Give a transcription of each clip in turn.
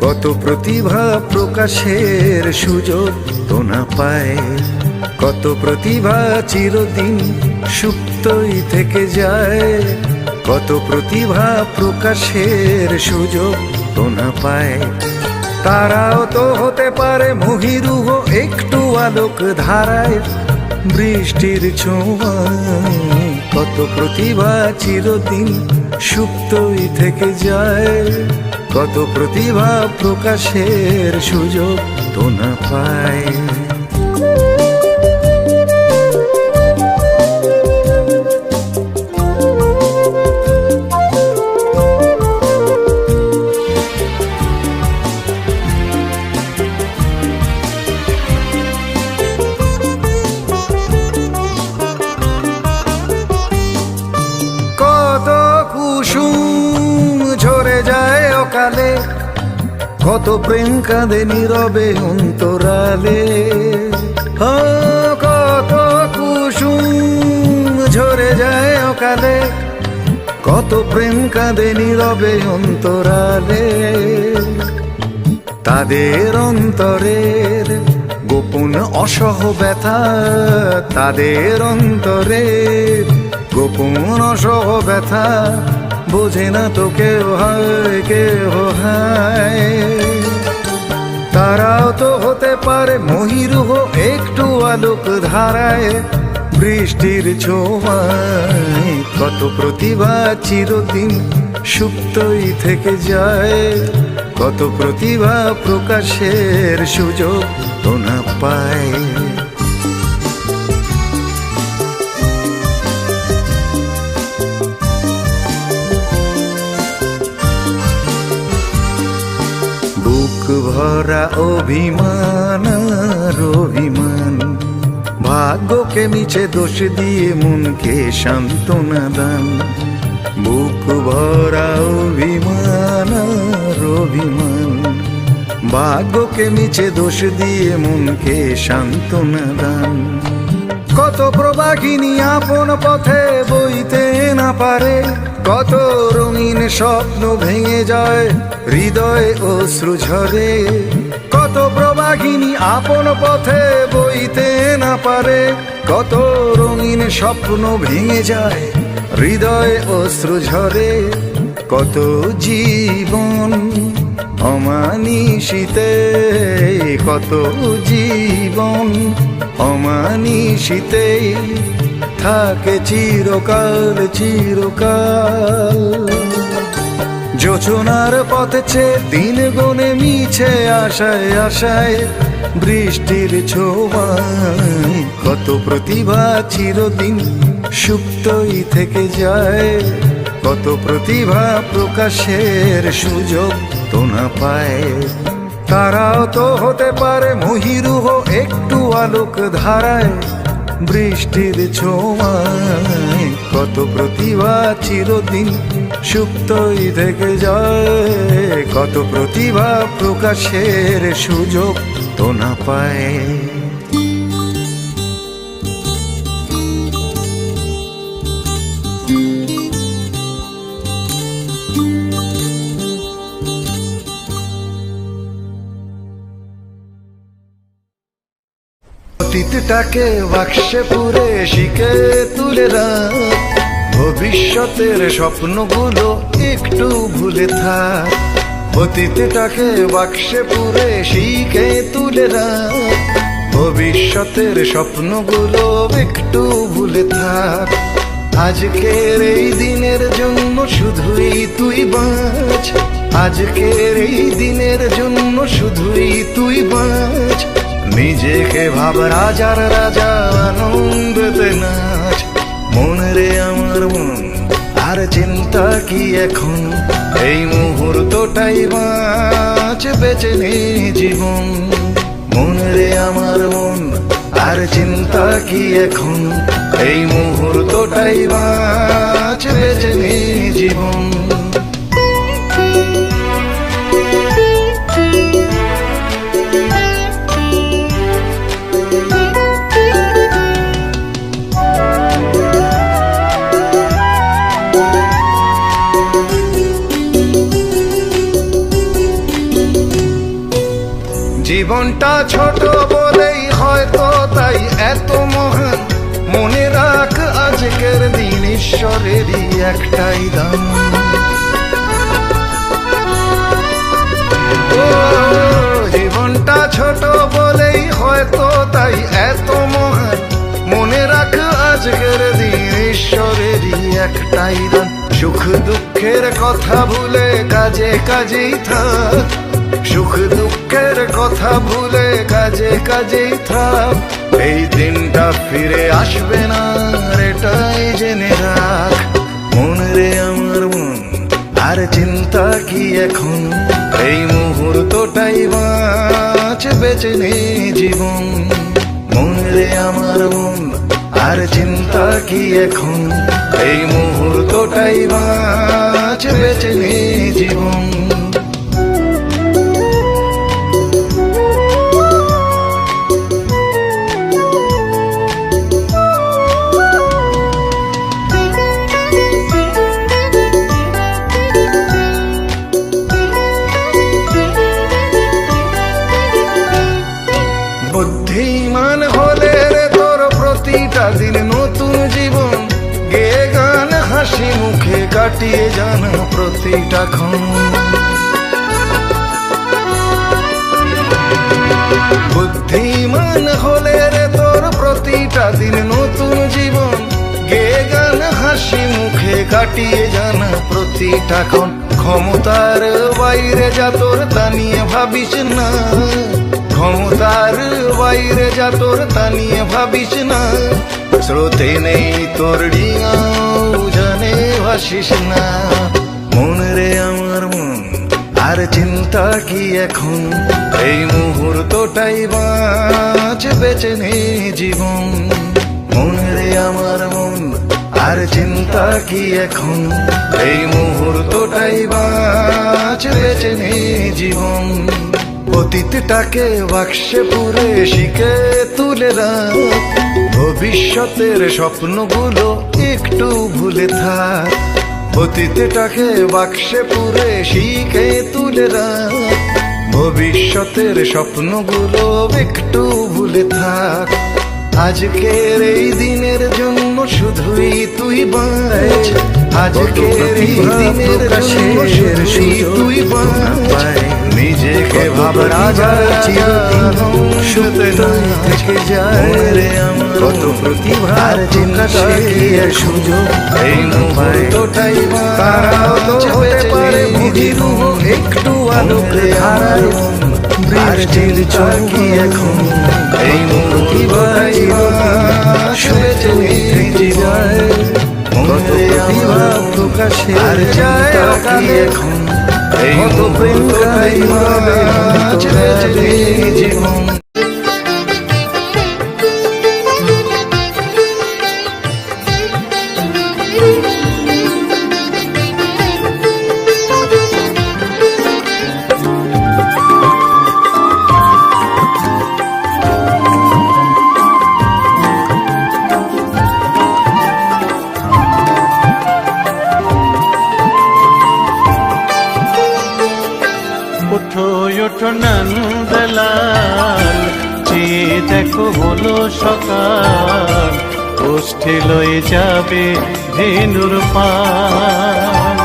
কত প্রতিভা প্রকাশের সুযোগ তো না পায়। কত প্রতিভা চিরদিন সুপ্তই থেকে যায়। কত প্রতিভা প্রকাশের সুযোগ তো না পায়। তারাও তো হতে পারে মহিরুহ একটু আলোক ধারায়, বৃষ্টির ছোঁয়ায়। কত প্রতিভা চিরদিন সুপ্তই থেকে যায়। কত প্রতিভা প্রকাশের সুযোগ তো না পায়। কত প্রেম কাঁদে নীরবে অন্তরালে। কত কুসুম ঝরে যায় অকালে। কত প্রেম কাঁদে নীরবে অন্তরালে। তাদের অন্তরের গোপন অসহ ব্যথা, তাদের অন্তরের গোপন অসহ ব্যথা বোঝে না তো কেউ হয় কেউ হয়। তারাও তো হতে পারে মহিরুহ, একটু আলোক ধারায় বৃষ্টির ছোঁয়ায়। কত প্রতিভা চিরদিন সুপ্তই থেকে যায়। কত প্রতিভা প্রকাশের সুযোগ তো না পায়। ভরা অভিমান অভিমান। ভাগ্যকে মিছে দোষ দিয়ে মনকে সান্ত্বনা দান। বুক ভরা অভিমান অভিমান। ভাগ্যকে মিছে দোষ দিয়ে মনকে সান্ত্বনা দান। কত প্রবাহিনী আপন পথে বইতে না পারে, কত রঙিন স্বপ্ন ভেঙে যায় হৃদয় অশ্রু ঝরে কত প্রবাহিনী আপন পথে বইতে না পারে, কত রঙিন স্বপ্ন ভেঙে যায় হৃদয় অশ্রু ঝরে কত জীবন অমানিসিতে কত জীবন অমানিসিতে থাকে চিরকাল চিরকাল। যোচনার পথে দিন গনে মিছে আশায় আশায় বৃষ্টির ছোঁয়ায়, কত প্রতিভা চিরদিন সুপ্তই থেকে যায়। কত প্রতিভা প্রকাশের সুযোগ তো না পায়। তারাও তো হতে পারে মহিরুহ একটু আলোক ধারায়, বৃষ্টির ছোঁয়ায়। কত প্রতিভা চিরদিন সুপ্তই থেকে যায়। কত প্রতিভা প্রকাশের সুযোগ তো না পায়। অতীতটাকে বাক্সে পুরে শিখে তুলে রাখ। ভবিষ্যতের স্বপ্নগুলো একটু ভুলে থাক। অতীতটাকে বাক্সে পুরে শিখে তুলে রাখ। ভবিষ্যতের স্বপ্নগুলো একটু ভুলে থাক। আজকের এই দিনের জন্য শুধুই তুই বাঁচ। আজকের এই দিনের জন্য শুধুই তুই বাঁচ। নিজেকে ভাব রাজার রাজা আনন্দতে নাচ। মন রে আমার মন, আর চিন্তা কি এখন? এই মুহূর্তটাই বাঁচ বেঁচে নে জীবন। মন রে আমার মন, আর চিন্তা কি এখন? এই মুহূর্তটাই বাঁচ বেঁচে নে জীবন। জীবনটা ছোট বলেই হয়তো তাই এত মহান। মনে রাখ, আজকের দিন ঈশ্বরেরই একটাই দাম জীবনটা ছোট বলেই হয়তো তাই এত মহান। মনে রাখ, আজকের দিন ঈশ্বরেরই একটাই দান। সুখ দুঃখের কথা ভুলে কাজে কাজেই থাক। সুখ দুঃখের কথা ভুলে কাজে কাজেই থাক এই দিনটা ফিরে আসবে না এটাই জেনে রাখ। মন রে আমার মন, আর চিন্তা কি এখন? এই মুহূর্তটাই বাঁচ বেঁচে নে জীবন। মন রে আমার মন, আর চিন্তা কি এখন? এই মুহূর্তটাই বাঁচ বেঁচে নে জীবন। দিন নতুন জীবন গে গান হাসি মুখে কাটিয়ে যান প্রতিটা ক্ষণ। বুদ্ধিমান হলে রে তোর প্রতিটা দিন নতুন জীবন গে গান হাসি মুখে কাটিয়ে জানা প্রতিটা ক্ষণ। ক্ষমতার বাইরে যা তোর তা নিয়ে ভাবিস না। ক্ষমতার বাইরে যা তোর তা নিয়ে ভাবিস না। স্রোতে নেই তোর জানে ভাসিস না। মন রে আমার মন, আর চিন্তা কি এখন? এই মুহূর্তটাই বাঁচ, বেঁচে নে জীবন। মন রে আমার মন, আর চিন্তা কি এখন? এই মুহূর্তটাই বাঁচ, বেঁচে নে জীবন। অতীতটাকে বাক্সে পুরে শিখে তুলে রাখ। ভবিষ্যতের স্বপ্নগুলো একটু ভুলে থাক। অতীতটাকে বাক্সে পুরে শিখে তুলে রাখ। ভবিষ্যতের স্বপ্নগুলো একটু ভুলে থাক। আজকের এই দিনের জন্য শুধুই তুই বাঁচ। আজকের এই দিনের জন্য শুধুই তুই বাঁচ। নিজেকে ভাবরা চিরদিন থেকে যায় রে আমার। কত প্রতিভার চিন্তা সুযোগ এই মুহূর্তটাই তারাও তো হতে পারে একটু আলোক বৃষ্টির এখন এই যায়। কত প্রতিভা প্রকাশে আর যায় এখন এই মুহূর্তটাই জীবন ওঠো ওঠো নন্দলাল চেয়ে দেখো হলো সকাল। গোষ্ঠী লয়ে যাবে ধেনুর পাল।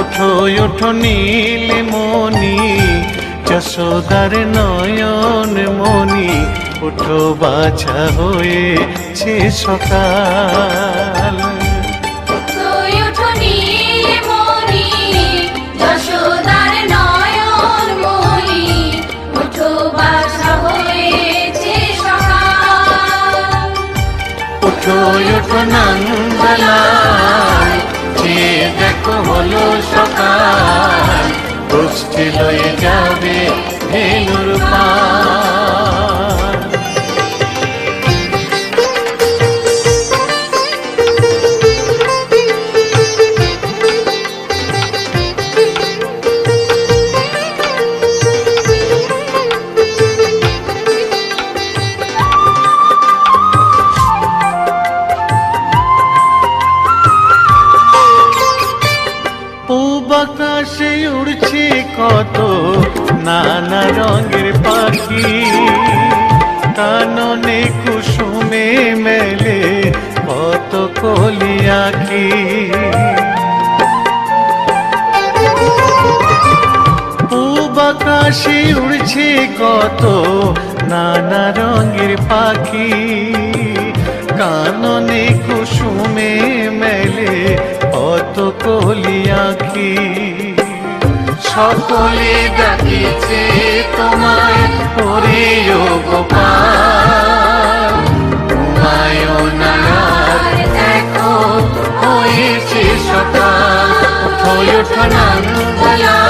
ওঠো ওঠো নন্দলাল, যে যশোদার নয়ন মণি ওঠো বাছা হয়েছে সকাল। ওঠো যে দেখো হলো সকাল। গোষ্ঠী লয়ে যাবে ধেনুর পাল আকাশে উড়ছে কত, নানা রঙের পাখি। কাননে কুসুমে মেলে কত কলি আঁকি সকলে ডাকিছে তোমায়, ওরে ও গোপাল। আর হয়েছে সকাল। নান্দলায়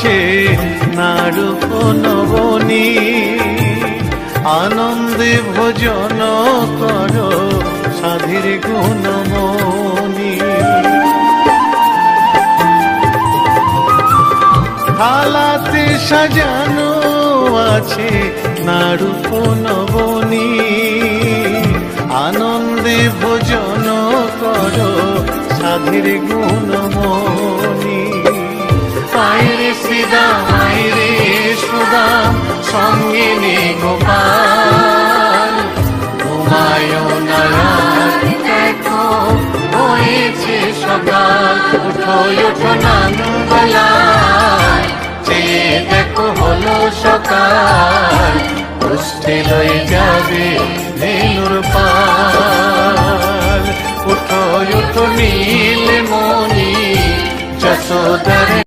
আছে নারূপ নবনী আনন্দে ভোজন করো সাধীর গুণমণি। হালাতে সাজানো আছে নারূপ নবনী আনন্দে ভোজন করো সাধীর গুণমণি। আয়রে সিদা আয়রে সুদাম সঙ্গে নে গোপাল ঘুমায় না রাত দেখো হয়েছে সকাল উঠো উঠো নানুবেলায় যে দেখো হলো সকাল পুষ্টি লয়ে যাবে ধেনুর পাল উঠো উঠো নীল মনি যশোদা